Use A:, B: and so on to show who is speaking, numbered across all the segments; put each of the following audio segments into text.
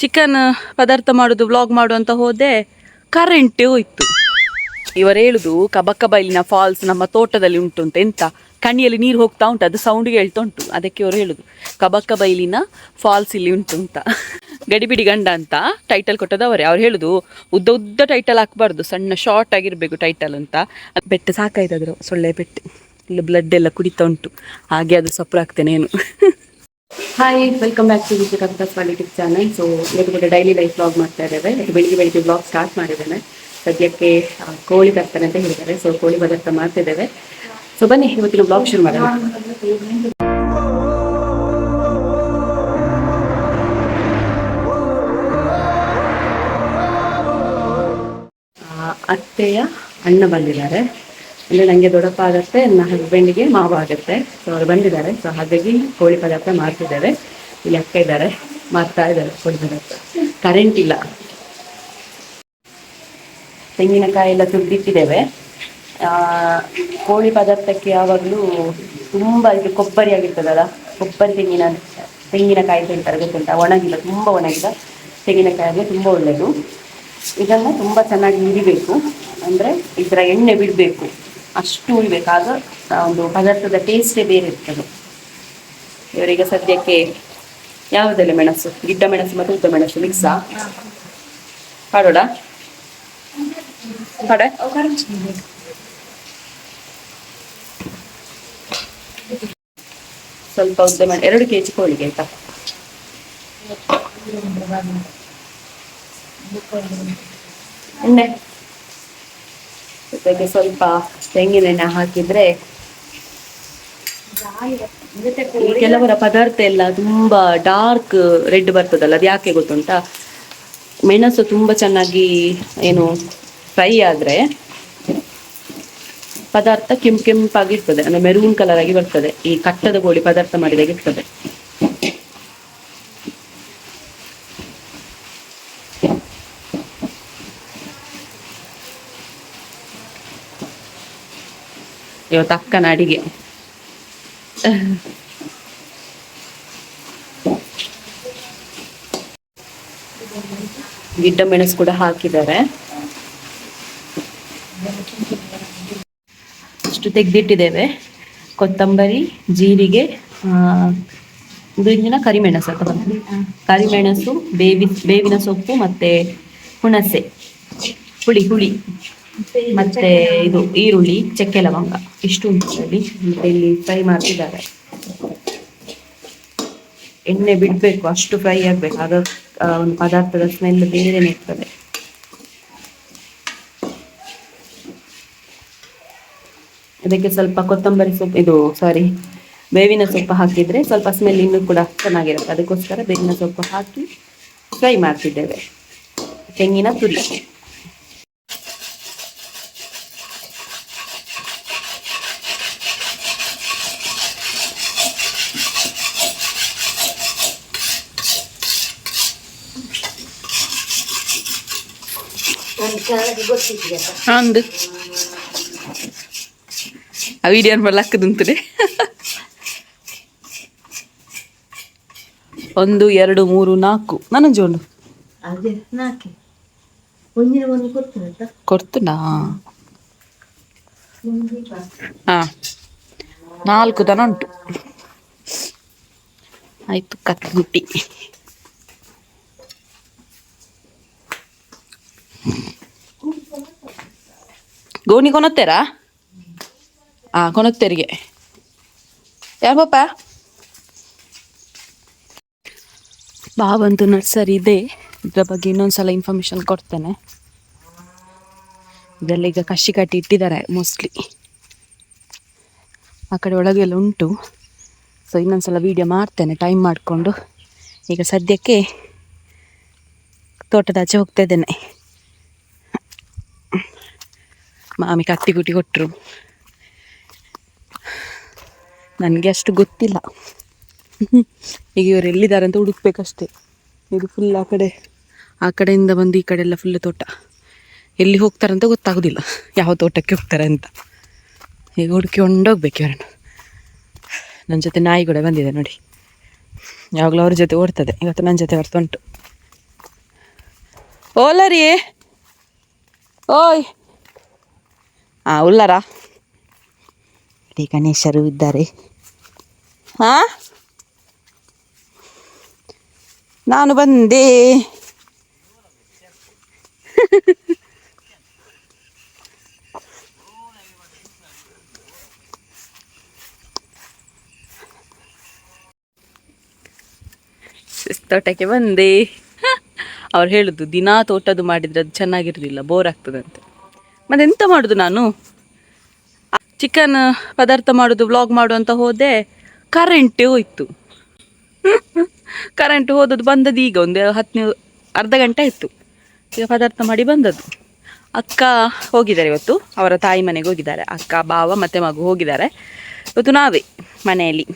A: Chicken ಪದಾರ್ಥ ಮಾಡೋದು vlog ಮಾಡು ಅಂತ ಹೋದೆ ಕರೆಂಟ್ ಹೋಯ್ತು ಇವರು ಹೇಳುದು ಕಬಕ್ಕ ಬೈಲಿನ ಫಾಲ್ಸ್ ನಮ್ಮ ತೋಟದಲ್ಲಿ ಉಂಟು ಅಂತ, ಎಂತ? ಕಣ್ಣಿಯಲ್ಲಿ ನೀರು ಹೋಗ್ತಾ ಉಂಟು, ಅದು ಸೌಂಡ್ಗೆ ಹೇಳ್ತಾ ಉಂಟು. ಅದಕ್ಕೆ ಇವರು ಹೇಳುದು ಕಬಕ್ಕ ಬೈಲಿನ ಫಾಲ್ಸ್ ಇಲ್ಲಿ ಉಂಟು ಅಂತ. ಗಡಿಬಿಡಿ ಗಂಡ ಅಂತ ಟೈಟಲ್ ಕೊಟ್ಟದವರೇ, ಅವ್ರು ಹೇಳುದು, ಉದ್ದ ಉದ್ದ ಟೈಟಲ್ ಹಾಕ್ಬಾರ್ದು, ಸಣ್ಣ ಶಾರ್ಟ್ ಆಗಿರ್ಬೇಕು ಟೈಟಲ್ ಅಂತ. ಬೆಟ್ಟ ಸಾಕಾಯ್ತದ್ರು ಸೊಳ್ಳೆ ಬೆಟ್ಟು, ಇಲ್ಲಿ ಬ್ಲಡ್ ಎಲ್ಲ ಕುಡಿತಾ ಉಂಟು. ಹಾಗೆ ಅದು ಸೊಪ್ಪು ಆಗ್ತೇನೆ ಏನು. Hi welcome back to Vijaya Kavita politics channel so ಇವತ್ತು ಕೂಡ ಡೈಲಿ ಲೈಫ್ ಬ್ಲಾಗ್ ಮಾಡ್ತಾ ಇದ್ದೇವೆ. ಬೆಳಿಗ್ಗೆ ಬೆಳಿಗ್ಗೆ ಬ್ಲಾಗ್ ಸ್ಟಾರ್ಟ್ ಮಾಡಿದ್ದೇನೆ. ಸದ್ಯಕ್ಕೆ ಕೋಳಿ ತರ್ತಾನೆ ಅಂತ ಹೇಳಿದ್ದಾರೆ. ಸೊ ಕೋಳಿ ಪದಾರ್ಥ ಮಾಡ್ತಿದ್ದೇವೆ. ಸೊ ಬನ್ನಿ, ಇವತ್ತಿನ ಬ್ಲಾಗ್ ಶುರು ಮಾಡೋಣ. ಅತ್ತೆಯ ಅಣ್ಣ ಬಂದಿದ್ದಾರೆ. ಅಂದರೆ ನನಗೆ ದೊಡ್ಡಪ್ಪ ಆಗುತ್ತೆ ನನ್ನ ಹಸ್ಬೆಂಡಿಗೆ ಮಾವ ಆಗುತ್ತೆ. ಸೊ ಅವ್ರು ಬಂದಿದ್ದಾರೆ. ಸೊ ಹಾಗಾಗಿ ಕೋಳಿ ಪದಾರ್ಥ ಮಾಡ್ತಿದ್ದಾರೆ ಇಲ್ಲಿ ಅಕ್ಕ ಇದ್ದಾರೆ. ಮಾಡ್ತಾ ಇದ್ದಾರೆ ಕೋಳಿ ಪದಾರ್ಥ. ಕರೆಂಟ್ ಇಲ್ಲ. ತೆಂಗಿನಕಾಯಿ ಎಲ್ಲ ತುರ್ದಿಟ್ಟಿದ್ದೇವೆ. ಕೋಳಿ ಪದಾರ್ಥಕ್ಕೆ ಯಾವಾಗಲೂ ತುಂಬ ಇದು ಕೊಬ್ಬರಿ ಆಗಿರ್ತದಲ್ಲ, ಕೊಬ್ಬರಿ ತೆಂಗಿನ, ತೆಂಗಿನಕಾಯಿ ಅಂತ ಹೇಳ್ತಾರೆ, ಗೊತ್ತುಂಟ? ಒಣಗಿಲ್ಲ, ತುಂಬ ಒಣಗಿಲ್ಲ. ತೆಂಗಿನಕಾಯಿ ತುಂಬ ಒಳ್ಳೆಯದು ಇದನ್ನು ತುಂಬ ಚೆನ್ನಾಗಿ ಹಿಡಿಬೇಕು ಅಂದರೆ ಇದರ ಎಣ್ಣೆ ಬಿಡಬೇಕು. ಅಷ್ಟು ಉರಿಬೇಕು ಆಗ ಒಂದು ಪದಾರ್ಥದ ಟೇಸ್ಟೇ ಬೇರೆ ಇರ್ತದೆ ಇವರೀಗ ಸದ್ಯಕ್ಕೆ ಯಾವುದೆಲ್ಲ ಮೆಣಸು? ಗಿಡ್ಡ ಮೆಣಸು ಮತ್ತು ಉದ್ದ ಮೆಣಸು ಮಿಕ್ಸಾ ಪಾಡ ಸ್ವಲ್ಪ ಉದ್ದ ಮೆಣ, ಎರಡು ಕೆ ಜಿ ಕೋಳಿಗೆ ಆಯ್ತಾ? ಎಣ್ಣೆ. ಜೊತೆಗೆ ಸ್ವಲ್ಪ ತೆಂಗಿನೆಣ್ಣೆ ಹಾಕಿದ್ರೆ ಕೆಲವರ ಪದಾರ್ಥ ಎಲ್ಲ ತುಂಬಾ ಡಾರ್ಕ್ ರೆಡ್ ಬರ್ತದಲ್ಲ, ಅದು ಯಾಕೆ ಗೊತ್ತುಂಟಾ? ಮೆಣಸು ತುಂಬಾ ಚೆನ್ನಾಗಿ ಏನು ಫ್ರೈ ಆದ್ರೆ ಪದಾರ್ಥ ಕೆಂಪು ಕೆಂಪಾಗಿರ್ತದೆ ಅಂದ್ರೆ ಮೆರೂನ್ ಕಲರ್ ಆಗಿ ಬರ್ತದೆ, ಈ ಕಟ್ಟದ ಗೋಳಿ ಪದಾರ್ಥ ಮಾಡಿದಾಗ ಇರ್ತದೆ. ಇವತ್ತು ಅಕ್ಕನ ಅಡಿಗೆ. ಗಿಡ್ಡ ಮೆಣಸು ಕೂಡ ಹಾಕಿದ್ದಾರೆ. ಅಷ್ಟು ತೆಗೆದಿಟ್ಟಿದ್ದೇವೆ. ಕೊತ್ತಂಬರಿ, ಜೀರಿಗೆ ಇಂದಿನ ಕರಿಮೆಣಸು ಅಥವಾ ಕರಿಮೆಣಸು ಬೇವಿ ಬೇವಿನ ಸೊಪ್ಪು ಮತ್ತೆ ಹುಣಸೆ, ಹುಳಿ ಹುಳಿ. ಮತ್ತೆ ಇದು ಈರುಳ್ಳಿ ಚಕ್ಕೆ ಲವಂಗ. ಇಷ್ಟು ಉಂಟು. ಮತ್ತೆ ಇಲ್ಲಿ ಫ್ರೈ ಮಾಡ್ತಿದ್ದಾರೆ. ಎಣ್ಣೆ ಬಿಡ್ಬೇಕು ಅಷ್ಟು ಫ್ರೈ ಆಗ್ಬೇಕು. ಆಗ ಒಂದು ಪದಾರ್ಥದ ಸ್ಮೆಲ್ ಬೇರೆನೆ ಇರ್ತದೆ. ಅದಕ್ಕೆ ಸ್ವಲ್ಪ ಕೊತ್ತಂಬರಿ ಸೊಪ್ಪು ಇದು ಸಾರಿ ಬೇವಿನ ಸೊಪ್ಪು ಹಾಕಿದ್ರೆ ಸ್ವಲ್ಪ ಸ್ಮೆಲ್ ಇನ್ನೂ ಕೂಡ ಚೆನ್ನಾಗಿರುತ್ತೆ. ಅದಕ್ಕೋಸ್ಕರ ಬೇವಿನ ಸೊಪ್ಪು ಹಾಕಿ ಫ್ರೈ ಮಾಡ್ತಿದ್ದೇವೆ. ತೆಂಗಿನ ತುರಿ. ಅಂದು. ಆ ವಿಡಿಯೋ ಬರ್ಲಕ್ಕದುಂತದೆ ಒಂದು ಎರಡು ಮೂರು ನಾಲ್ಕು. ನನ್ನ ಜೋಡು.
B: ಕೊಡ್ತುನಾ
A: ಹಾ. ನಾಲ್ಕು ದನ ಉಂಟು. ಆಯ್ತು ಕತ್ತಿ ಗೋಣಿ ಕೊನತ್ತೇರಾ? ಹಾ ಕೊನತ್ತೇರಿಗೆ. ಯಾರು ಪಾಪ? ಬಾವಂದು ನರ್ಸರಿ ಇದೆ. ಇದ್ರ ಬಗ್ಗೆ ಇನ್ನೊಂದ್ಸಲ ಇನ್ಫಾರ್ಮೇಶನ್ ಕೊಡ್ತೇನೆ. ಇದೆಲ್ಲ ಈಗ ಕಸಿ ಕಟ್ಟಿ ಇಟ್ಟಿದ್ದಾರೆ ಮೋಸ್ಟ್ಲಿ ಆ ಕಡೆ ಒಳಗೆಲ್ಲ ಉಂಟು. ಸೊ ಇನ್ನೊಂದ್ಸಲ ವೀಡಿಯೋ ಮಾಡ್ತೇನೆ ಟೈಮ್ ಮಾಡಿಕೊಂಡು. ಈಗ ಸದ್ಯಕ್ಕೆ ತೋಟದಾಚೆ ಹೋಗ್ತಾ ಇದ್ದೇನೆ. ಮಾಮಿ ಕತ್ತಿ ಗುಟಿ ಕೊಟ್ಟರು ನನಗೆ ಅಷ್ಟು ಗೊತ್ತಿಲ್ಲ. ಈಗ ಇವರು ಎಲ್ಲಿದ್ದಾರೆ ಅಂತ ಹುಡುಕ್ಬೇಕಷ್ಟೇ. ಇದು ಫುಲ್ ಆ ಕಡೆ. ಆ ಕಡೆಯಿಂದ ಬಂದು ಈ ಕಡೆ ಎಲ್ಲ ಫುಲ್ ತೋಟ. ಎಲ್ಲಿ ಹೋಗ್ತಾರಂತ ಗೊತ್ತಾಗೋದಿಲ್ಲ. ಯಾವ ತೋಟಕ್ಕೆ ಹೋಗ್ತಾರೆ ಅಂತ. ಈಗ ಹುಡುಕಿ ಹೊಂಡೋಗ್ಬೇಕು ಇವರನ್ನು. ನನ್ನ ಜೊತೆ ನಾಯಿ ಕೂಡ ಬಂದಿದೆ ನೋಡಿ. ಯಾವಾಗಲೂ ಅವ್ರ ಜೊತೆ ಓಡ್ತದೆ. ಇವತ್ತು ನನ್ನ ಜೊತೆ ಬರ್ತಾ ಉಂಟು. ಓಲರಿ ಓಯ್. ಹಾ ಉಲ್ಲರ ಗಣೇಶರು ಇದ್ದಾರೆ. ಹಾ ನಾನು ಬಂದೆ. ತೋಟಕ್ಕೆ ಬಂದೆ. ಅವ್ರು ಹೇಳುದು ದಿನಾ ತೋಟದ್ದು ಮಾಡಿದ್ರೆ ಅದು ಚೆನ್ನಾಗಿರ್ಲಿಲ್ಲ ಬೋರ್ ಆಗ್ತದಂತೆ. ಮತ್ತೆ ಎಂತ ಮಾಡುದು ನಾನು? ಚಿಕನ್ ಪದಾರ್ಥ ಮಾಡುದು ವ್ಲಾಗ್ ಮಾಡು ಅಂತ ಹೋದೆ ಕರೆಂಟ್ ಹೋಯ್ತು. ಕರೆಂಟ್ ಹೋದದ್ದು ಬಂದದ್ದು ಈಗ ಒಂದು ಹತ್ತು ಅರ್ಧ ಗಂಟೆ ಆಯಿತು. ಈಗ ಪದಾರ್ಥ ಮಾಡಿ ಬಂದದ್ದು. ಅಕ್ಕ ಹೋಗಿದ್ದಾರೆ ಇವತ್ತು, ಅವರ ತಾಯಿ ಮನೆಗೆ ಹೋಗಿದ್ದಾರೆ. ಅಕ್ಕ ಬಾವ ಮತ್ತೆ ಮಗು ಹೋಗಿದ್ದಾರೆ. ಇವತ್ತು ನಾವೇ ಮನೆಯಲ್ಲಿ.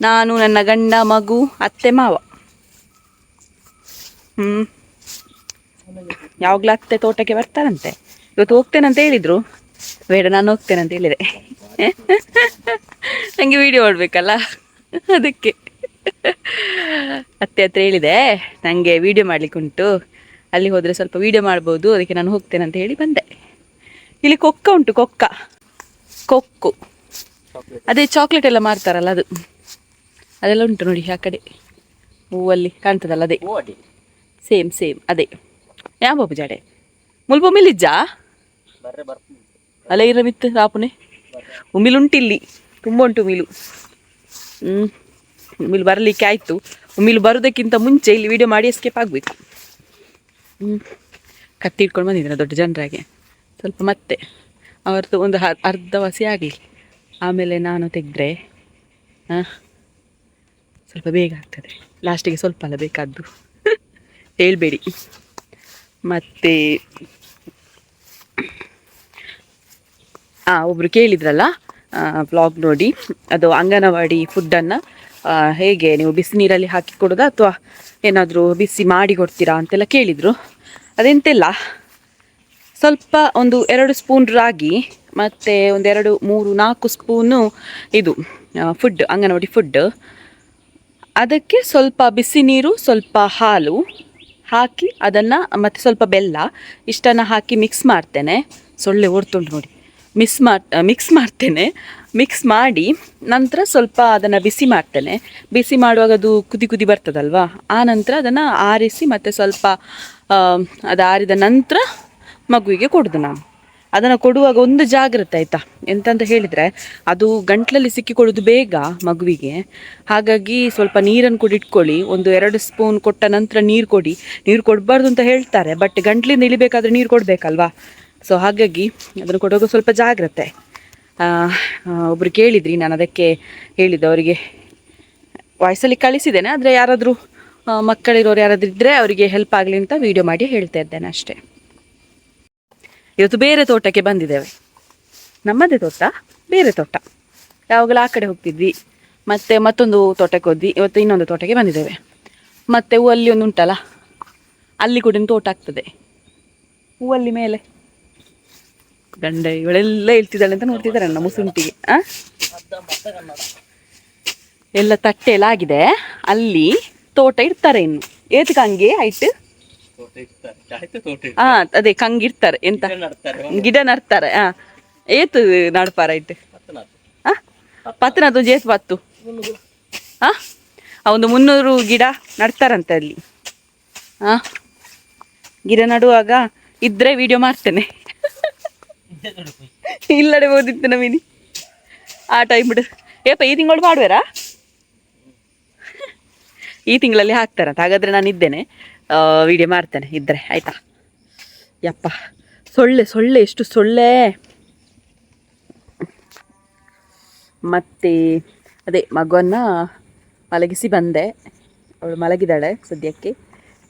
A: ನಾನು, ನನ್ನ ಗಂಡ, ಮಗು, ಅತ್ತೆ, ಮಾವ. ಹ್ಮ್. ಯಾವಾಗ್ಲೂ ಅತ್ತೆ ತೋಟಕ್ಕೆ ಬರ್ತಾರಂತೆ. ಇವತ್ತು ಹೋಗ್ತೇನೆ ಅಂತ ಹೇಳಿದ್ರು. ಬೇಡ ನಾನು ಹೋಗ್ತೇನೆ ಅಂತ ಹೇಳಿದೆ. ನಂಗೆ ವಿಡಿಯೋ ಮಾಡಬೇಕಲ್ಲ? ಅದಕ್ಕೆ. ಅತ್ತೆ ಹತ್ರ ಹೇಳಿದೆ ನನಗೆ ವಿಡಿಯೋ ಮಾಡ್ಲಿಕ್ಕೆ ಉಂಟು. ಅಲ್ಲಿ ಹೋದರೆ ಸ್ವಲ್ಪ ವಿಡಿಯೋ ಮಾಡ್ಬೋದು. ಅದಕ್ಕೆ ನಾನು ಹೋಗ್ತೇನೆ ಅಂತ ಹೇಳಿ ಬಂದೆ. ಇಲ್ಲಿ ಕೊಕ್ಕ ಉಂಟು ಕೊಕ್ಕ. ಕೊಕ್ಕು. ಅದೇ ಚಾಕ್ಲೇಟ್ ಎಲ್ಲ ಮಾರ್ತಾರಲ್ಲ ಅದು. ಅದೆಲ್ಲ ಉಂಟು ನೋಡಿ ಆ ಕಡೆ. ಹೂವಲ್ಲಿ ಕಾಣ್ತದಲ್ಲ ಅದೇ. ಸೇಮ್ ಸೇಮ್ ಅದೇ. ಯಾವ ಬಾಬು ಜಾಡೆ? ಮುಲ್ಪ ಅಲ್ಲ ಇರ ಬಿತ್ತು ರಾಪುನೆ. ಉಮಿಲು ಇಲ್ಲಿ ತುಂಬ ಉಂಟು ಉಮಿಲು. ಹ್ಞೂ ಉಮಿಲು ಬರಲಿಕ್ಕೆ ಆಯಿತು. ಉಮಿಲು ಬರೋದಕ್ಕಿಂತ ಮುಂಚೆ ಇಲ್ಲಿ ವಿಡಿಯೋ ಮಾಡಿ ಎಸ್ಕೇಪ್ ಆಗಬೇಕು. ಹ್ಞೂ ಕತ್ತಿ ಇಟ್ಕೊಂಡು ಬಂದಿದ್ದಾರೆ ದೊಡ್ಡ ಜನರಾಗೆ. ಸ್ವಲ್ಪ ಮತ್ತೆ ಅವ್ರದ್ದು ಒಂದು ಅರ್ಧ ವಾಸಿ ಆಗಲಿ. ಆಮೇಲೆ ನಾನು ತೆಗೆದ್ರೆ ಹಾಂ ಸ್ವಲ್ಪ ಬೇಗ ಆಗ್ತದೆ. ಲಾಸ್ಟಿಗೆ ಸ್ವಲ್ಪ ಅಲ್ಲ ಬೇಕಾದ್ದು. ಹೇಳಬೇಡಿ. ಮತ್ತು ಹಾಂ ಒಬ್ಬರು ಕೇಳಿದ್ರಲ್ಲ ಬ್ಲಾಗ್ ನೋಡಿ, ಅದು ಅಂಗನವಾಡಿ ಫುಡ್ಡನ್ನು ಹೇಗೆ ನೀವು ಬಿಸಿ ನೀರಲ್ಲಿ ಹಾಕಿ ಕೊಡೋದಾ ಅಥವಾ ಏನಾದರೂ ಬಿಸಿ ಮಾಡಿ ಕೊಡ್ತೀರಾ ಅಂತೆಲ್ಲ ಕೇಳಿದರು. ಅದೆಂತೆಲ್ಲ, ಸ್ವಲ್ಪ ಒಂದು ಎರಡು ಸ್ಪೂನ್ ರಾಗಿ, ಮತ್ತು ಒಂದೆರಡು ಮೂರು, ನಾಲ್ಕು ಸ್ಪೂನು ಇದು ಫುಡ್ ಅಂಗನವಾಡಿ ಫುಡ್ ಅದಕ್ಕೆ ಸ್ವಲ್ಪ ಬಿಸಿ ನೀರು, ಸ್ವಲ್ಪ ಹಾಲು ಹಾಕಿ ಅದನ್ನು ಮತ್ತು ಸ್ವಲ್ಪ ಬೆಲ್ಲ, ಇಷ್ಟನ್ನು ಹಾಕಿ ಮಿಕ್ಸ್ ಮಾಡ್ತೇನೆ. ಸೊಳ್ಳೆ ಓಡ್ತುಂಟು ನೋಡಿ. ಮಿಕ್ಸ್ ಮಾಡ್ ಮಿಕ್ಸ್ ಮಾಡ್ತೇನೆ. ಮಿಕ್ಸ್ ಮಾಡಿ ನಂತರ ಸ್ವಲ್ಪ ಅದನ್ನು ಬಿಸಿ ಮಾಡ್ತೇನೆ. ಬಿಸಿ ಮಾಡುವಾಗ ಅದು ಕುದಿ ಕುದಿ ಬರ್ತದಲ್ವಾ? ಆ ನಂತರ ಅದನ್ನು ಆರಿಸಿ ಮತ್ತು ಸ್ವಲ್ಪ ಅದು ಆರಿದ ನಂತರ ಮಗುವಿಗೆ ಕೊಡೋದು ನಾನು ಅದನ್ನು ಕೊಡುವಾಗ ಒಂದು ಜಾಗ್ರತೆ ಆಯಿತಾ? ಎಂತಂತ ಹೇಳಿದರೆ ಅದು ಗಂಟ್ಲಲ್ಲಿ ಸಿಕ್ಕಿಕೊಳ್ಳೋದು ಬೇಗ ಮಗುವಿಗೆ. ಹಾಗಾಗಿ ಸ್ವಲ್ಪ ನೀರನ್ನು ಕೂಡ ಇಟ್ಕೊಳ್ಳಿ. ಒಂದು ಎರಡು ಸ್ಪೂನ್ ಕೊಟ್ಟ ನಂತರ ನೀರು ಕೊಡಿ. ನೀರು ಕೊಡಬಾರ್ದು ಅಂತ ಹೇಳ್ತಾರೆ ಬಟ್ ಗಂಟ್ಲಿಂದ ಇಳಿಬೇಕಾದ್ರೆ ನೀರು ಕೊಡಬೇಕಲ್ವಾ? ಸೊ ಹಾಗಾಗಿ ಅದನ್ನು ಕೊಡುವಾಗ ಸ್ವಲ್ಪ ಜಾಗ್ರತೆ. ಒಬ್ರು ಕೇಳಿದ್ರಿ, ನಾನು ಅದಕ್ಕೆ ಹೇಳಿದ್ದು, ಅವರಿಗೆ ವಾಯ್ಸಲ್ಲಿ ಕಳಿಸಿದ್ದೇನೆ, ಆದರೆ ಯಾರಾದರೂ ಮಕ್ಕಳಿರೋರು ಯಾರಾದರೂ ಇದ್ದರೆ ಅವರಿಗೆ ಹೆಲ್ಪ್ ಆಗಲಿ ಅಂತ ವಿಡಿಯೋ ಮಾಡಿ ಹೇಳ್ತಾ ಇದ್ದೇನೆ ಅಷ್ಟೇ. ಇವತ್ತು ಬೇರೆ ತೋಟಕ್ಕೆ ಬಂದಿದ್ದೇವೆ. ನಮ್ಮದೇ ತೋಟ, ಬೇರೆ ತೋಟ. ಯಾವಾಗಲೂ ಆ ಕಡೆ ಹೋಗ್ತಿದ್ವಿ. ಮತ್ತೆ ಮತ್ತೊಂದು ತೋಟಕ್ಕೆ ಹೋದ್ವಿ, ಇವತ್ತು ಇನ್ನೊಂದು ತೋಟಕ್ಕೆ ಬಂದಿದ್ದೇವೆ. ಮತ್ತೆ ಹೂವಲ್ಲಿ ಒಂದು ಉಂಟಲ್ಲ, ಅಲ್ಲಿ ಕೂಡ ತೋಟ ಆಗ್ತದೆ. ಹೂವಲ್ಲಿ ಮೇಲೆ. ಗಂಡ ಇವಳೆಲ್ಲ ಹೇಳ್ತಿದ್ದಾಳೆ ಅಂತ ನೋಡ್ತಿದ್ದಾರೆ ನಮ್ಮ ಮುಸುಂಟಿಗೆ ಆ? ಎಲ್ಲ ತಟ್ಟೆ ಎಲ್ಲ ಆಗಿದೆ. ಅಲ್ಲಿ ತೋಟ ಇರ್ತಾರೆ ಇನ್ನು. ಏತ್ ಕಂಗೆ ಆಯ್ತು? ಹಾ ಅದೇ ಕಂಗಿರ್ತಾರೆ ಎಂತ? ಗಿಡ ನಡ್ತಾರೆ ಹಾ ಏತು ನಡ್ಪಾರ ಆಯ್ತು? ಪತ್ತನದು ಜೇತು ಪತ್ತು. ಹಾ ಒಂದು ಮುನ್ನೂರು ಗಿಡ ನಡ್ತಾರಂತೆ ಅಲ್ಲಿ. ಹಾ ಗಿಡ ನಡುವಾಗ ಇದ್ರೆ ವಿಡಿಯೋ ಮಾಡ್ತೇನೆ. ಇಲ್ಲಡೆ ಓದಿತ್ತು ನಮಿನಿ ಆ ಟೈಮ್ ಬಿಡು. ಏಪ ಈ ತಿಂಗಳು ಮಾಡುವಾರಾ? ಈ ತಿಂಗಳಲ್ಲಿ ಹಾಕ್ತಾರಂತ. ಹಾಗಾದ್ರೆ ನಾನು ಇದ್ದೇನೆ. ವಿಡಿಯೋ ಮಾಡ್ತೇನೆ ಇದ್ದರೆ ಆಯ್ತಾ? ಯಪ್ಪ, ಸೊಳ್ಳೆ ಸೊಳ್ಳೆ, ಎಷ್ಟು ಸೊಳ್ಳೆ. ಮತ್ತೆ, ಅದೇ ಮಗುವನ್ನ ಮಲಗಿಸಿ ಬಂದೆ. ಅವಳು ಮಲಗಿದ್ದಾಳೆ ಸದ್ಯಕ್ಕೆ.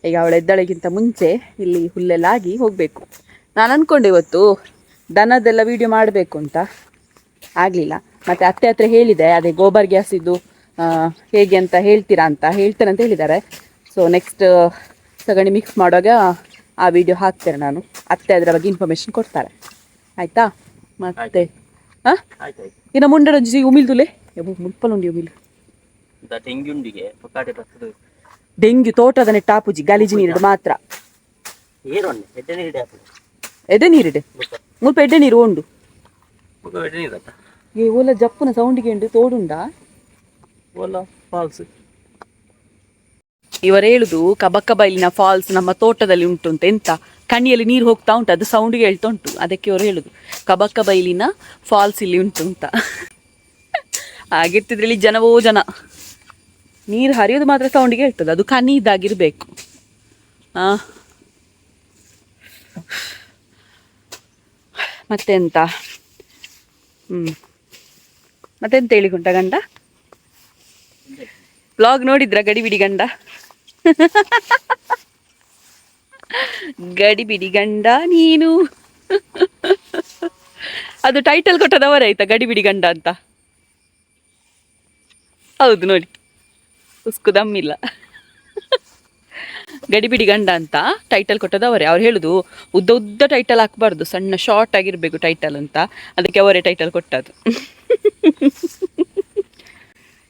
A: ಈಗ ಅವಳು ಎದ್ದಾಳೆಗಿಂತ ಮುಂಚೆ ಇಲ್ಲಿ ಹುಲ್ಲೆಲ್ಲ ಆಗಿ ಹೋಗಬೇಕು. ನಾನು ಅಂದ್ಕೊಂಡೆ ಇವತ್ತು ದನದೆಲ್ಲ ವೀಡಿಯೋ ಮಾಡಬೇಕು ಅಂತ. ಆಗಲಿಲ್ಲ. ಮತ್ತು ಅತ್ತೆ ಹತ್ರ ಹೇಳಿದೆ ಅದೇ ಗೋಬರ್ ಗ್ಯಾಸಿದ್ದು ಹೇಗೆ ಅಂತ ಹೇಳ್ತೀರಾ ಅಂತ. ಹೇಳ್ತೇನೆ ಅಂತ ಹೇಳಿದ್ದಾರೆ. ಸೊ ನೆಕ್ಸ್ಟ್ ಸಗಣಿ ಮಿಕ್ಸ್ ಮಾಡುವಾಗ ಆ ವಿಡಿಯೋ ಹಾಕ್ತೇನೆ ನಾನು. ಅತ್ತೆ ಅದರ ಬಗ್ಗೆ ಇನ್ಫಾರ್ಮೇಷನ್ ಕೊಡ್ತಾರೆ. ಆಯಿತಾ? ಮತ್ತೆ ಹಾಂ ಇನ್ನು ಮುಂಡರೊಂಜಿ ಉಮಿಲ್ದುಲೆ ಮುಲ್ಪಲುಂಡಿ ಉಮಿಲು ಡೆಂಗ್ಯು ತೋಟದ ನೆಟ್ಟಾಪುಜಿ ಗಲೀಜು ನೀರಿಡು ಮಾತ್ರ. ಎದೆ ನೀರಿಡೆ ಮುಲ್ಪ ಎಡ್ಡೆ ನೀರು ಉಂಡು. ಈ ಓಲ ಜಪ್ಪುನ ಸೌಂಡಿಗೆ ಉಂಡು ತೋಡುಂಡ?
C: ಓಲ ಫಾಲ್ಸ್
A: ಇವರು ಹೇಳುದು ಕಬಕ್ಕ ಬೈಲಿನ ಫಾಲ್ಸ್ ನಮ್ಮ ತೋಟದಲ್ಲಿ ಉಂಟು ಅಂತ ಎಂತ? ಕಣ್ಣಿಯಲ್ಲಿ ನೀರು ಹೋಗ್ತಾ ಉಂಟು ಅದು ಸೌಂಡಿಗೆ ಹೇಳ್ತಾ ಉಂಟು ಅದಕ್ಕೆ ಇವರು ಹೇಳುದು ಕಬಕ್ಕ ಬೈಲಿನ ಫಾಲ್ಸ್ ಇಲ್ಲಿ ಉಂಟು ಅಂತ. ಹಾಗಿರ್ತಿದ್ರಲ್ಲಿ ಜನವೋ ಜನ. ನೀರು ಹರಿಯೋದು ಮಾತ್ರ ಸೌಂಡಿಗೆ ಹೇಳ್ತದೆ ಅದು ಕನಿ ಇದ್ದಾಗಿರ್ಬೇಕು ಆ. ಮತ್ತೆಂತ? ಹ್ಮ್. ಮತ್ತೆಂತ ಹೇಳಿಕೊಂಡ ಗಂಡ? ಬ್ಲಾಗ್ ನೋಡಿದ್ರ ಗಡಿಬಿಡಿ ಗಂಡ? ಗಡಿಬಿಡಿ ಗಂಡ ನೀನು. ಅದು ಟೈಟಲ್ ಕೊಟ್ಟದವರೇ ಆಯ್ತಾ ಗಡಿಬಿಡಿ ಗಂಡ ಅಂತ? ಹೌದು ನೋಡಿ. ಉಸ್ಕು ದಮ್ಮಿಲ್ಲ. ಗಡಿಬಿಡಿ ಗಂಡ ಅಂತ ಟೈಟಲ್ ಕೊಟ್ಟದ್ದು ಅವರೇ ಅವ್ರು ಹೇಳುದು ಉದ್ದ ಉದ್ದ ಟೈಟಲ್ ಹಾಕಬಾರ್ದು ಸಣ್ಣ ಶಾರ್ಟ್ ಆಗಿರಬೇಕು ಟೈಟಲ್ ಅಂತ. ಅದಕ್ಕೆ ಅವರೇ ಟೈಟಲ್ ಕೊಟ್ಟದ್ದು.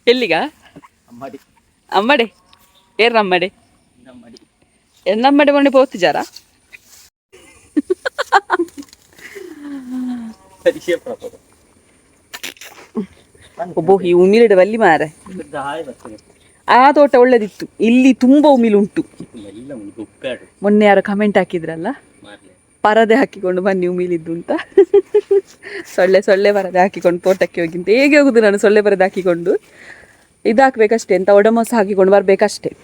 A: ಎಲ್ಲಿಗ?
C: ಅಮ್ಮಡೆ.
A: ಏರ್ ನಮ್ಮಡೆ. ಎನ್ನಮ್ಮಡೆ ಮೊನ್ನೆ
C: ಪೋತು ಜಾರ?
A: ಒಬ್ಬೋ ಈ ಉಮಿಲಿಡ ಬಲ್ಲಿ ಮಾರೆ ಆ ತೋಟ ಒಳ್ಳೆದಿತ್ತು. ಇಲ್ಲಿ ತುಂಬಾ ಉಮಿಲುಂಟು
C: ಉಂಟು.
A: ಮೊನ್ನೆ ಯಾರೋ ಕಮೆಂಟ್ ಹಾಕಿದ್ರಲ್ಲ? ಪರದೆ ಹಾಕಿಕೊಂಡು ಬನ್ನಿ ಉಮಿಲಿದ್ದು ಅಂತ. ಸೊಳ್ಳೆ ಸೊಳ್ಳೆ ಪರದೆ ಹಾಕಿಕೊಂಡು ತೋಟಕ್ಕೆ ಹೋಗಿ ಅಂತ. ಹೇಗೆ ಹೋಗುದು ನಾನು ಸೊಳ್ಳೆ ಪರದೆ ಹಾಕಿಕೊಂಡು? ಇದಾಕ್ಬೇಕಷ್ಟೇ ಅಂತ ಒಡಮೋಸ ಹಾಕಿಕೊಂಡು ಬರ್ಬೇಕಷ್ಟೇ.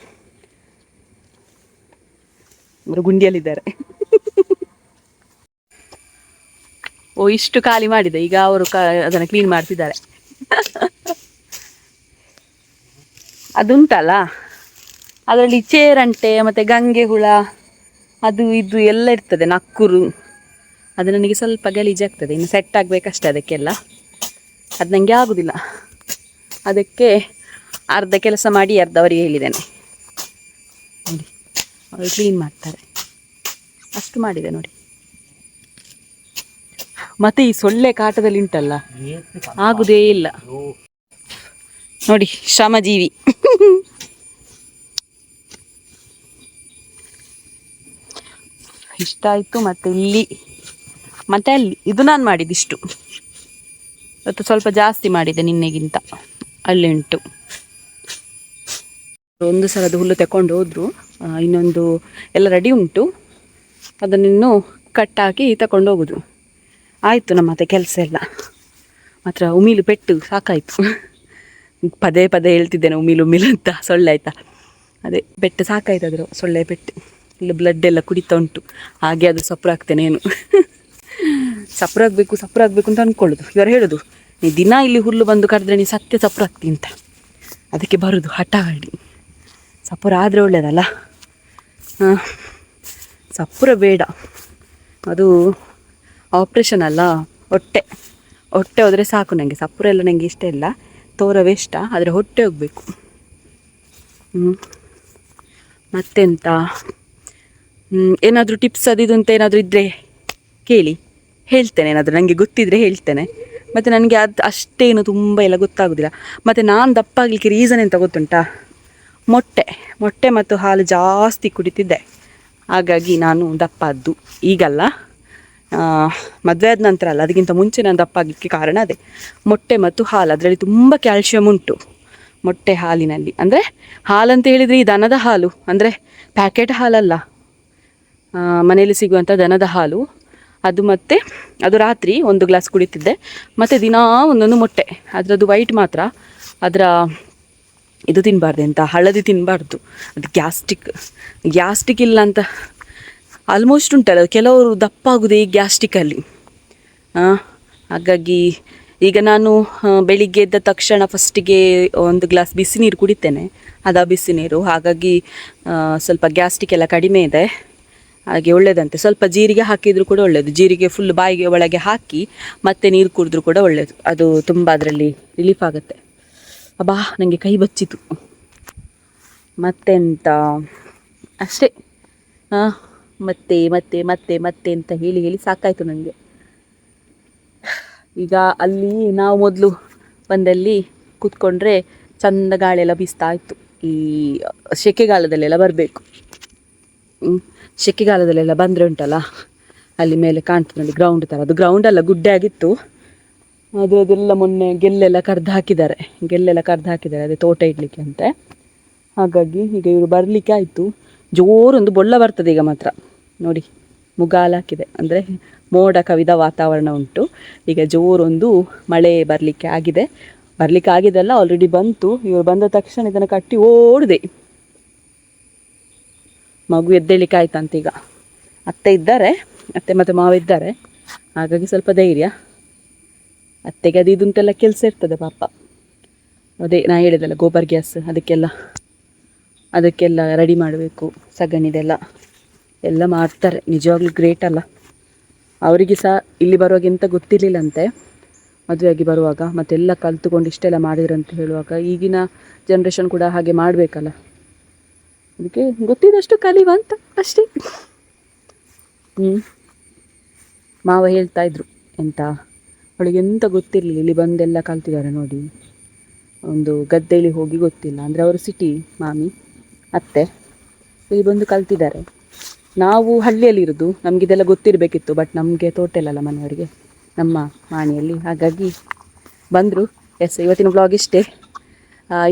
A: ಅವರು ಗುಂಡಿಯಲ್ಲಿದ್ದಾರೆ. ಓ ಇಷ್ಟು ಖಾಲಿ ಮಾಡಿದೆ. ಈಗ ಅವರು ಕ ಅದನ್ನು ಕ್ಲೀನ್ ಮಾಡ್ತಿದ್ದಾರೆ. ಅದುಂಟಲ್ಲ? ಅದರಲ್ಲಿ ಚೇರಂಟೆ ಮತ್ತು ಗಂಗೆ ಹುಳ ಅದು ಇದು ಎಲ್ಲ ಇರ್ತದೆ ನಕ್ಕುರು. ಅದು ನನಗೆ ಸ್ವಲ್ಪ ಗಲೀಜಾಗ್ತದೆ ಇನ್ನು ಸೆಟ್ ಆಗಬೇಕಷ್ಟೇ ಅದಕ್ಕೆಲ್ಲ. ಅದು ನನಗೆ ಆಗೋದಿಲ್ಲ. ಅದಕ್ಕೆ ಅರ್ಧ ಕೆಲಸ ಮಾಡಿ ಅರ್ಧ ಅವರಿಗೆ ಹೇಳಿದ್ದೇನೆ. ನೋಡಿ ಅವರು ಕ್ಲೀನ್ ಮಾಡ್ತಾರೆ. ಅಷ್ಟು ಮಾಡಿದೆ ನೋಡಿ. ಮತ್ತೆ ಈ ಸೊಳ್ಳೆ ಕಾಟದಲ್ಲಿ ಉಂಟಲ್ಲ? ಆಗುದೇ ಇಲ್ಲ. ನೋಡಿ ಶ್ರಮಜೀವಿ. ಇಷ್ಟ ಆಯಿತು ಮತ್ತೆ ಇಲ್ಲಿ, ಮತ್ತೆ ಅಲ್ಲಿ, ಇದು ನಾನು ಮಾಡಿದಿಷ್ಟು. ಇವತ್ತು ಸ್ವಲ್ಪ ಜಾಸ್ತಿ ಮಾಡಿದೆ ನಿನ್ನೆಗಿಂತ. ಅಲ್ಲಿ ಉಂಟು. ಒಂದು ಸಲದ ಹುಲ್ಲು ತಗೊಂಡು ಹೋದ್ರು. ಇನ್ನೊಂದು ಎಲ್ಲ ರೆಡಿ ಉಂಟು. ಅದನ್ನಿನ್ನು ಕಟ್ಟಾಕಿ ತಕೊಂಡು ಹೋಗುದು. ಆಯಿತು ನಮ್ಮ ಮತ್ತೆ ಕೆಲಸ ಎಲ್ಲ. ಮಾತ್ರ ಉಮಿಲು ಪೆಟ್ಟು ಸಾಕಾಯಿತು. ಪದೇ ಪದೇ ಹೇಳ್ತಿದ್ದೇನೆ ಉಮಿಲು ಉಮಿಲು ಅಂತ. ಸೊಳ್ಳೆ ಆಯ್ತಾ? ಅದೇ, ಪೆಟ್ಟು ಸಾಕಾಯ್ತು ಅದ್ರ ಸೊಳ್ಳೆ ಪೆಟ್ಟು. ಇಲ್ಲಿ ಬ್ಲಡ್ ಎಲ್ಲ ಕುಡಿತಾ ಉಂಟು. ಹಾಗೆ ಅದು ಸಪ್ರ ಆಗ್ತೇನೇನು ಸಪ್ರ ಆಗಬೇಕು ಸಪ್ರ ಆಗಬೇಕು ಅಂತ ಅಂದ್ಕೊಳ್ಳೋದು ಇವರು ಹೇಳೋದು, ನೀ ದಿನ ಇಲ್ಲಿ ಹುಲ್ಲು ಬಂದು ಕರೆದ್ರೆ ನೀ ಸತ್ಯ ಸಪ್ರ ಆಗ್ತಿ ಅಂತ. ಅದಕ್ಕೆ ಬರೋದು, ಹಠ ಆಡಿ ಸಪುರ ಆದರೆ ಒಳ್ಳೇದಲ್ಲ? ಹಾಂ. ಸಪುರ ಬೇಡ. ಅದು ಆಪ್ರೇಷನ್ ಅಲ್ಲ, ಹೊಟ್ಟೆ. ಹೊಟ್ಟೆ ಹೋದರೆ ಸಾಕು ನನಗೆ ಸಪ್ರ ಎಲ್ಲ ನನಗೆ ಇಷ್ಟ ಇಲ್ಲ. ತೋರವೇ ಇಷ್ಟ, ಆದರೆ ಹೊಟ್ಟೆ ಹೋಗಬೇಕು. ಹ್ಞೂ ಮತ್ತೆಂತ? ಏನಾದರೂ ಟಿಪ್ಸ್ ಅದು ಇದು ಅಂತ ಏನಾದರೂ ಇದ್ದರೆ ಕೇಳಿ. ಹೇಳ್ತೇನೆ ಏನಾದರೂ ನನಗೆ ಗೊತ್ತಿದ್ದರೆ ಹೇಳ್ತೇನೆ. ಮತ್ತು ನನಗೆ ಅದು ಅಷ್ಟೇನು ತುಂಬ ಎಲ್ಲ ಗೊತ್ತಾಗೋದಿಲ್ಲ. ಮತ್ತು ನಾನು ದಪ್ಪಾಗಲಿಕ್ಕೆ ರೀಸನ್ ಎಂತ ಗೊತ್ತುಂಟಾ? ಮೊಟ್ಟೆ. ಮೊಟ್ಟೆ ಮತ್ತು ಹಾಲು ಜಾಸ್ತಿ ಕುಡಿತಿದ್ದೆ. ಹಾಗಾಗಿ ನಾನು ದಪ್ಪಾದ್ದು. ಈಗಲ್ಲ. ಮದುವೆ ಆದ ನಂತರ ಅಲ್ಲ, ಅದಕ್ಕಿಂತ ಮುಂಚೆ ನಾನು ದಪ್ಪಾಗಲಿಕ್ಕೆ ಕಾರಣ ಅದೇ. ಮೊಟ್ಟೆ ಮತ್ತು ಹಾಲು, ಅದರಲ್ಲಿ ತುಂಬ ಕ್ಯಾಲ್ಶಿಯಂ ಉಂಟು. ಮೊಟ್ಟೆ ಹಾಲಿನಲ್ಲಿ. ಅಂದರೆ ಹಾಲಂತ ಹೇಳಿದರೆ ಈ ದನದ ಹಾಲು, ಅಂದರೆ ಪ್ಯಾಕೆಟ್ ಹಾಲಲ್ಲ. ಮನೆಯಲ್ಲಿ ಸಿಗುವಂಥ ದನದ ಹಾಲು, ಅದು ಮತ್ತೆ, ಅದು ರಾತ್ರಿ ಒಂದು ಗ್ಲಾಸ್ ಕುಡಿತಿದ್ದೆ. ಮತ್ತು ದಿನಾ ಒಂದೊಂದು ಮೊಟ್ಟೆ, ಅದರದ್ದು ವೈಟ್ ಮಾತ್ರ. ಅದರ, ಇದು ತಿನ್ನಬಾರ್ದು ಅಂತ ಹಳದಿ ತಿನ್ನಬಾರ್ದು ಅದು ಗ್ಯಾಸ್ಟಿಕ್ ಗ್ಯಾಸ್ಟಿಕ್ ಇಲ್ಲ ಅಂತ. ಆಲ್ಮೋಸ್ಟ್ ಉಂಟಲ್ಲ, ಕೆಲವರು ದಪ್ಪ ದಪ್ಪಾಗುದೇ ಈ ಗ್ಯಾಸ್ಟಿಕಲ್ಲಿ ಹಾಗಾಗಿ ಈಗ ನಾನು ಬೆಳಿಗ್ಗೆ ಎದ್ದ ತಕ್ಷಣ ಫಸ್ಟಿಗೆ ಒಂದು ಗ್ಲಾಸ್ ಬಿಸಿ ನೀರು ಕುಡಿತೇನೆ. ಅದ ಬಿಸಿ ನೀರು, ಹಾಗಾಗಿ ಸ್ವಲ್ಪ ಗ್ಯಾಸ್ಟಿಕ್ ಎಲ್ಲ ಕಡಿಮೆ ಇದೆ. ಹಾಗೆ ಒಳ್ಳೆಯದಂತೆ ಸ್ವಲ್ಪ ಜೀರಿಗೆ ಹಾಕಿದರೂ ಕೂಡ ಒಳ್ಳೆಯದು ಜೀರಿಗೆ ಫುಲ್ ಬಾಯಿಗೆ ಒಳಗೆ ಹಾಕಿ ಮತ್ತೆ ನೀರು ಕುಡಿದ್ರೂ ಕೂಡ ಒಳ್ಳೆಯದು ಅದು ತುಂಬ ಅದರಲ್ಲಿ ರಿಲೀಫ್ ಆಗುತ್ತೆ. ಅಬ್ಬಾ ನನಗೆ ಕೈ ಬಚ್ಚಿತು. ಮತ್ತೆಂತ? ಅಷ್ಟೇ. ಹಾಂ ಮತ್ತೆ ಮತ್ತೆ ಮತ್ತೆ ಮತ್ತೆ ಅಂತ ಹೇಳಿ ಹೇಳಿ ಸಾಕಾಯಿತು ನನಗೆ ಈಗ ಅಲ್ಲಿ ನಾವು ಮೊದಲು ಬಂದಲ್ಲಿ ಕೂತ್ಕೊಂಡ್ರೆ ಚಂದ ಗಾಳಿ ಎಲ್ಲ ಬೀಸ್ತಾ ಇತ್ತು. ಈ ಸೆಕೆಗಾಲದಲ್ಲೆಲ್ಲ ಬರಬೇಕು. ಸೆಕೆಗಾಲದಲ್ಲೆಲ್ಲ ಬಂದರೆ ಉಂಟಲ್ಲ, ಅಲ್ಲಿ ಮೇಲೆ ಕಾಣ್ತದೆ ನೋಡಿ ಗ್ರೌಂಡ್ ಥರ ಅದು ಗ್ರೌಂಡ್ ಅಲ್ಲ, ಗುಡ್ಡೆ ಆಗಿತ್ತು. ಅದು ಅದೆಲ್ಲ ಮೊನ್ನೆ ಗೆಲ್ಲೆಲ್ಲ ಕರ್ದು ಹಾಕಿದ್ದಾರೆ. ಗೆಲ್ಲೆಲ್ಲ ಕರ್ದು ಹಾಕಿದ್ದಾರೆ, ಅದೇ ತೋಟ ಇಡಲಿಕ್ಕೆ ಅಂತೆ. ಹಾಗಾಗಿ ಈಗ ಇವರು ಬರಲಿಕ್ಕೆ ಆಯಿತು. ಜೋರೊಂದು ಬೊಳ್ಳ ಬರ್ತದೆ ಈಗ ಮಾತ್ರ. ನೋಡಿ, ಮುಗಾಲ ಹಾಕಿದೆ. ಅಂದರೆ ಮೋಡ ಕವಿದ ವಾತಾವರಣ ಉಂಟು. ಈಗ ಜೋರೊಂದು ಮಳೆ ಬರಲಿಕ್ಕೆ ಆಗಿದೆ. ಬರಲಿಕ್ಕೆ ಆಗಿದೆಲ್ಲ ಆಲ್ರೆಡಿ ಬಂತು. ಇವರು ಬಂದ ತಕ್ಷಣ ಇದನ್ನು ಕಟ್ಟಿ ಓಡಿದೆ. ಮಗು ಎದ್ದೇಳಿಕ್ಕೆ ಆಯ್ತಂತ ಈಗ ಅತ್ತೆ ಇದ್ದಾರೆ, ಅತ್ತೆ ಮತ್ತು ಮಾವ ಇದ್ದಾರೆ. ಹಾಗಾಗಿ ಸ್ವಲ್ಪ ಧೈರ್ಯ. ಅತ್ತೆಗೆ ಅದು ಇದುಂಟೆಲ್ಲ ಕೆಲಸ ಇರ್ತದೆ ಪಾಪ. ಅದೇ ನಾ ಹೇಳಿದಲ್ಲ ಗೋಬರ್ ಗ್ಯಾಸ್, ಅದಕ್ಕೆಲ್ಲ ಅದಕ್ಕೆಲ್ಲ ರೆಡಿ ಮಾಡಬೇಕು, ಸಗಣಿದೆಲ್ಲ. ಎಲ್ಲ ಮಾಡ್ತಾರೆ, ನಿಜವಾಗ್ಲೂ ಗ್ರೇಟ್ ಅಲ್ಲ. ಅವರಿಗೆ ಸಹ ಇಲ್ಲಿ ಬರುವಾಗ ಎಂತ ಗೊತ್ತಿರಲಿಲ್ಲಂತೆ. ಮದುವೆಯಾಗಿ ಬರುವಾಗ ಮತ್ತೆಲ್ಲ ಕಲ್ತುಕೊಂಡು ಇಷ್ಟೆಲ್ಲ ಮಾಡಿದ್ರಂತ ಹೇಳುವಾಗ ಈಗಿನ ಜನ್ರೇಷನ್ ಕೂಡ ಹಾಗೆ ಮಾಡಬೇಕಲ್ಲ. ಅದಕ್ಕೆ ಗೊತ್ತಿದ್ದಷ್ಟು ಕಲಿವ ಅಂತ ಅಷ್ಟೇ. ಹ್ಞೂ ಮಾವ ಹೇಳ್ತಾ ಇದ್ರು, ಎಂತ? ಅವಳಿಗೆ ಎಂತ ಗೊತ್ತಿರಲಿಲ್ಲ, ಇಲ್ಲಿ ಬಂದೆಲ್ಲ ಕಲ್ತಿದ್ದಾರೆ ನೋಡಿ. ಒಂದು ಗದ್ದೆಯಲ್ಲಿ ಹೋಗಿ ಗೊತ್ತಿಲ್ಲ, ಅಂದರೆ ಅವರು ಸಿಟಿ ಮಾಮಿ, ಅತ್ತೆ. ಇಲ್ಲಿ ಬಂದು ಕಲ್ತಿದ್ದಾರೆ. ನಾವು ಹಳ್ಳಿಯಲ್ಲಿರೋದು ನಮಗೆ ಇದೆಲ್ಲ ಗೊತ್ತಿರಬೇಕಿತ್ತು ಬಟ್ ನಮಗೆ ತೋಟ ಇಲ್ಲಲ್ಲ ಮನೆಯವರಿಗೆ. ನಮ್ಮ ಮಾಣಿಯಲ್ಲಿ ಹಾಗಾಗಿ ಬಂದರು. ಎಸ್ ಇವತ್ತಿನ ಬ್ಲಾಗ್ ಇಷ್ಟೇ.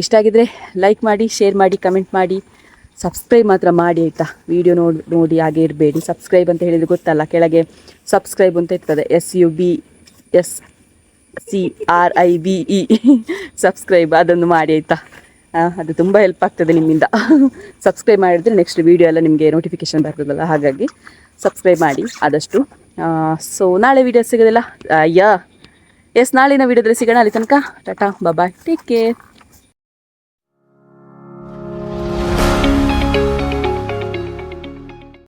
A: ಇಷ್ಟ ಆಗಿದ್ರೆ ಲೈಕ್ ಮಾಡಿ ಶೇರ್ ಮಾಡಿ ಕಮೆಂಟ್ ಮಾಡಿ. ಸಬ್ಸ್ಕ್ರೈಬ್ ಮಾತ್ರ ಮಾಡಿ ಆಯಿತಾ? ವಿಡಿಯೋ ನೋಡಿ ನೋಡಿ ಹಾಗೆ ಇರಬೇಡಿ. ಸಬ್ಸ್ಕ್ರೈಬ್ ಅಂತ ಹೇಳಿದ್ರೆ ಗೊತ್ತಲ್ಲ, ಕೆಳಗೆ ಸಬ್ಸ್ಕ್ರೈಬ್ ಅಂತ ಇರ್ತದೆ. S U B S C R I B E subscribe ಅದನ್ನು ಮಾಡಿ ಆಯಿತಾ? ಅದು ತುಂಬ ಹೆಲ್ಪ್ ಆಗ್ತದೆ ನಿಮ್ಮಿಂದ. ಸಬ್ಸ್ಕ್ರೈಬ್ ಮಾಡಿದರೆ ನೆಕ್ಸ್ಟ್ ವೀಡಿಯೋ ಎಲ್ಲ ನಿಮಗೆ ನೋಟಿಫಿಕೇಶನ್ ಬರ್ತದಲ್ಲ, ಹಾಗಾಗಿ ಸಬ್ಸ್ಕ್ರೈಬ್ ಮಾಡಿ ಆದಷ್ಟು. ಸೊ ನಾಳೆ ವೀಡಿಯೋ ಸಿಗೋದಿಲ್ಲ? ಅಯ್ಯ. ಎಸ್ ನಾಳಿನ ವೀಡಿಯೋದಲ್ಲಿ ಸಿಗೋಣ ಅಲ್ಲಿ ತನಕ. ಟಾಟಾ ಬಾಬಾ ಟೇಕ್ ಕೇರ್